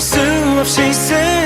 수 없이 슬